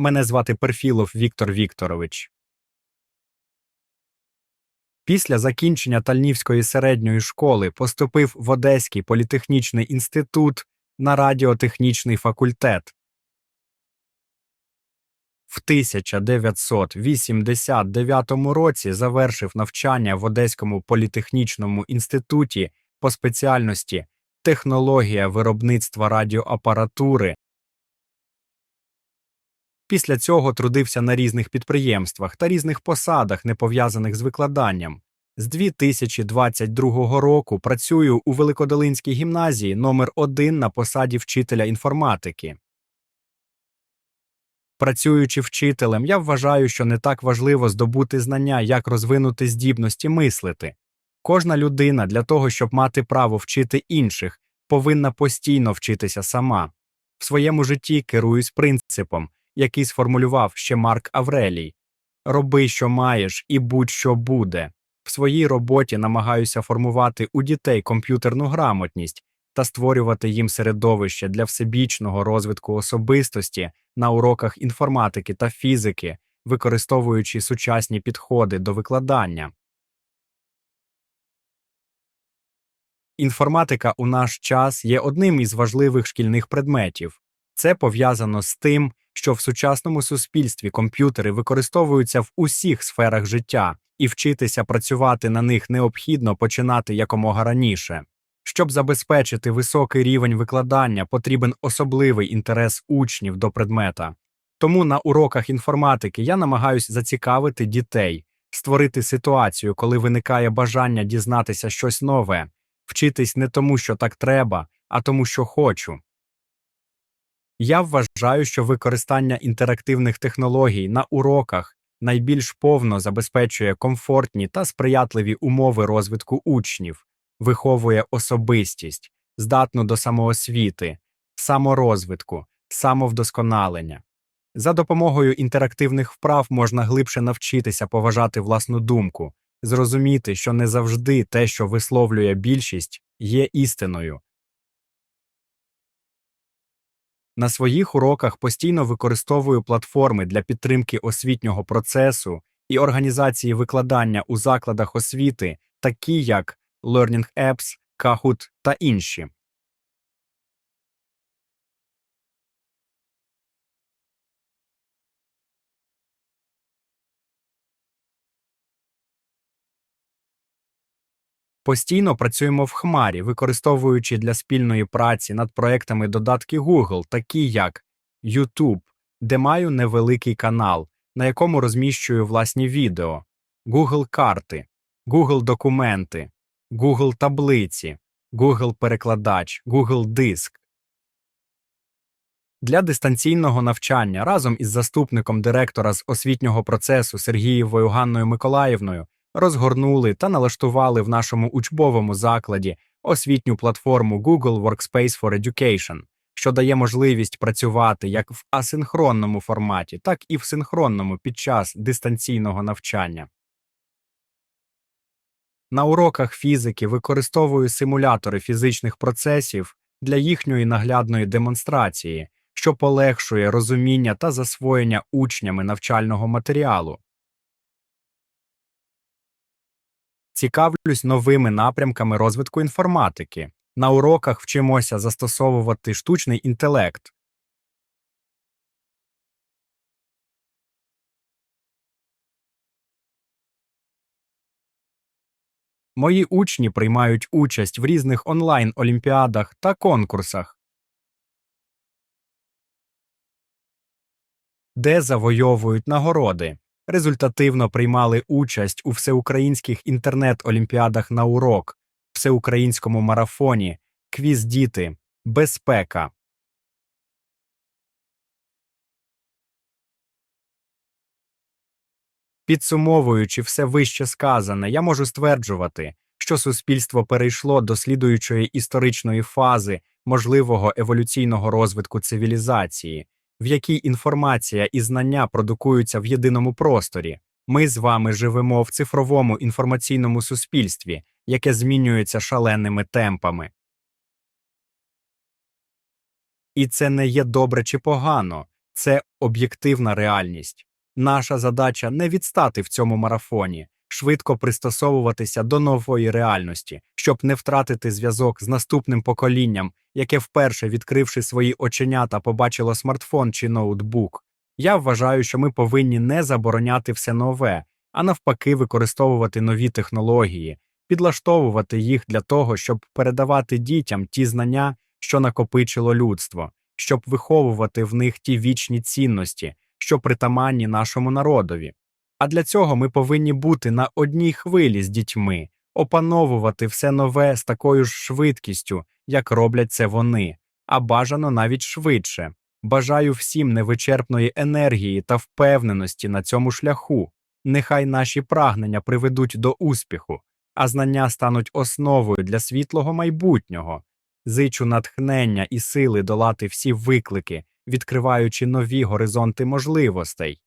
Мене звати Перфілов Віктор Вікторович. Після закінчення Тальнівської середньої школи поступив в Одеський політехнічний інститут на радіотехнічний факультет. В 1989 році завершив навчання в Одеському політехнічному інституті по спеціальності технологія виробництва радіоапаратури. Після цього трудився на різних підприємствах та різних посадах, не пов'язаних з викладанням. З 2022 року працюю у Великодолинській гімназії номер 1 на посаді вчителя інформатики. Працюючи вчителем, я вважаю, що не так важливо здобути знання, як розвинути здібності мислити. Кожна людина для того, щоб мати право вчити інших, повинна постійно вчитися сама. В своєму житті керуюсь принципом, який сформулював ще Марк Аврелій Роби, що маєш, і будь-що буде. В своїй роботі намагаюся формувати у дітей комп'ютерну грамотність та створювати їм середовище для всебічного розвитку особистості на уроках інформатики та фізики, використовуючи сучасні підходи до викладання. Інформатика у наш час є одним із важливих шкільних предметів. Це пов'язано з тим, що в сучасному суспільстві комп'ютери використовуються в усіх сферах життя, і вчитися працювати на них необхідно починати якомога раніше. Щоб забезпечити високий рівень викладання, потрібен особливий інтерес учнів до предмета. Тому на уроках інформатики я намагаюся зацікавити дітей, створити ситуацію, коли виникає бажання дізнатися щось нове, вчитись не тому, що так треба, а тому, що хочу. Я вважаю, що використання інтерактивних технологій на уроках найбільш повно забезпечує комфортні та сприятливі умови розвитку учнів, виховує особистість, здатну до самоосвіти, саморозвитку, самовдосконалення. За допомогою інтерактивних вправ можна глибше навчитися поважати власну думку, зрозуміти, що не завжди те, що висловлює більшість, є істиною. На своїх уроках постійно використовую платформи для підтримки освітнього процесу і організації викладання у закладах освіти, такі як Learning Apps, Kahoot та інші. Постійно працюємо в Хмарі, використовуючи для спільної праці над проектами додатки Google, такі як YouTube, де маю невеликий канал, на якому розміщую власні відео, Google карти, Google документи, Google таблиці, Google перекладач, Google диск. Для дистанційного навчання разом із заступником директора з освітнього процесу Сергієвою Ганною Миколаївною розгорнули та налаштували в нашому учбовому закладі освітню платформу Google Workspace for Education, що дає можливість працювати як в асинхронному форматі, так і в синхронному під час дистанційного навчання. На уроках фізики використовую симулятори фізичних процесів для їхньої наглядної демонстрації, що полегшує розуміння та засвоєння учнями навчального матеріалу. Цікавлюсь новими напрямками розвитку інформатики. На уроках вчимося застосовувати штучний інтелект. Мої учні приймають участь в різних онлайн олімпіадах та конкурсах, де завойовують нагороди результативно приймали участь у всеукраїнських інтернет-олімпіадах на урок, всеукраїнському марафоні, квіз діти, безпека. Підсумовуючи все вище сказане, я можу стверджувати, що суспільство перейшло до слідуючої історичної фази можливого еволюційного розвитку цивілізації в якій інформація і знання продукуються в єдиному просторі. Ми з вами живемо в цифровому інформаційному суспільстві, яке змінюється шаленими темпами. І це не є добре чи погано, це об'єктивна реальність. Наша задача не відстати в цьому марафоні, швидко пристосовуватися до нової реальності, щоб не втратити зв'язок з наступним поколінням, яке вперше, відкривши свої оченята, побачило смартфон чи ноутбук. Я вважаю, що ми повинні не забороняти все нове, а навпаки, використовувати нові технології, підлаштовувати їх для того, щоб передавати дітям ті знання, що накопичило людство, щоб виховувати в них ті вічні цінності, що притаманні нашому народові. А для цього ми повинні бути на одній хвилі з дітьми, опановувати все нове з такою ж швидкістю, як роблять це вони, а бажано навіть швидше. Бажаю всім невичерпної енергії та впевненості на цьому шляху. Нехай наші прагнення приведуть до успіху, а знання стануть основою для світлого майбутнього. Зичу натхнення і сили долати всі виклики, відкриваючи нові горизонти можливостей.